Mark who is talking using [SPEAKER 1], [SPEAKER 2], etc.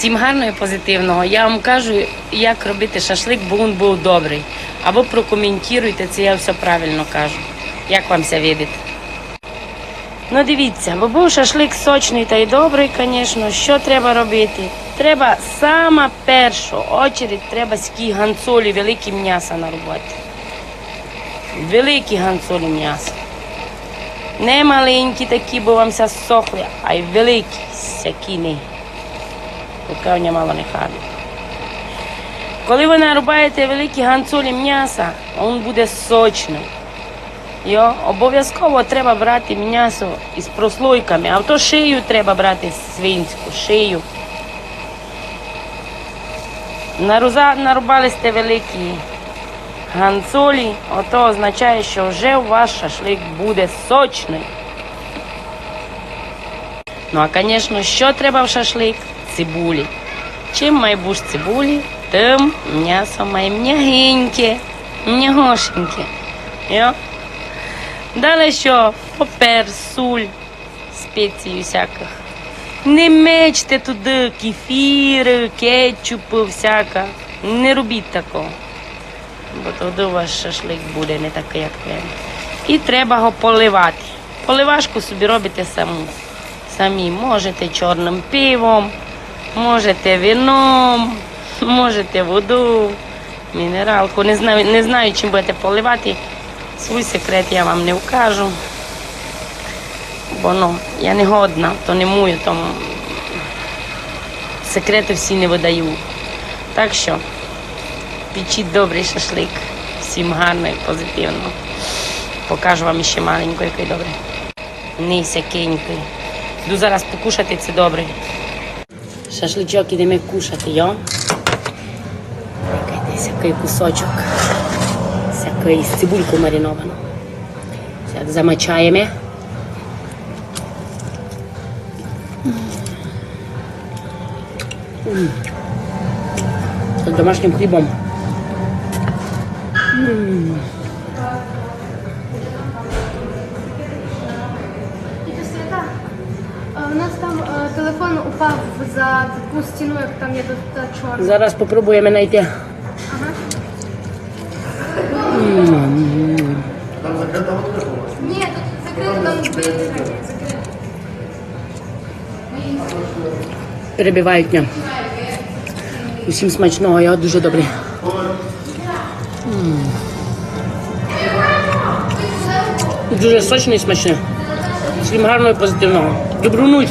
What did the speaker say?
[SPEAKER 1] Всім гарного і позитивного. Я вам кажу, як робити шашлик, бо він був добрий. Або прокоментуйте, це я все правильно кажу. Як вам це видить? Ну дивіться, бо був шашлик сочний та й добрий, звісно. Що треба робити? Треба сама першу очередь, треба скі ганцолі, великі м'яса нарубати. Великі ганцолі м'яса. Не маленькі такі, бо вам сохли, а й великі сякіни. Пекавня мало не харна. Коли ви нарубаєте великі ганцолі м'яса, він буде сочний. Йо, обов'язково треба брати м'ясо із прослойками, а то шию треба брати свинську, шию. Наруза, нарубали сте великі ганцолі, ото означає, що вже у вас шашлик буде сочний. Ну а, звісно, що треба в шашлик? Цибулі. Чим має бути цибулі, тим м'ясо має м'ягеньке, м'ягошеньке. Далі що? Попер, суль, спеції всяких. Не мечте туди кефір, кетчуп, всяка. Не робіть такого. Бо тоді у вас шашлик буде не такий, як треба. І треба його поливати. Поливашку собі робите саму. Самі можете чорним пивом, можете вином, можете воду, мінералку. Не знаю, не знаю, чим будете поливати. Свій секрет я вам не вкажу. Бо ну, я не годна, то не мою, тому секрети всі не видаю. Так що печіть добрий шашлик. Всім гарно і позитивно. Покажу вам ще маленько, який добрий. Не сякенький. Йду зараз покушати це добре. Шашличок ідемо кушати, йо. Якийсь який кусочок. Всякий з цибульку мариновану. Зараз замочаємо. З домашнім хлібом.
[SPEAKER 2] Тетя у нас там е, телефон упав за таку стіну, як там є тут та чорна.
[SPEAKER 1] Зараз спробуємо знайти.
[SPEAKER 2] Ага. Ні, тут закрито, там двері.
[SPEAKER 1] Перебивають мене. Усім смачного, я дуже добрий. Дуже сочний і смачний. Всім гарного і позитивного. Добру ніч.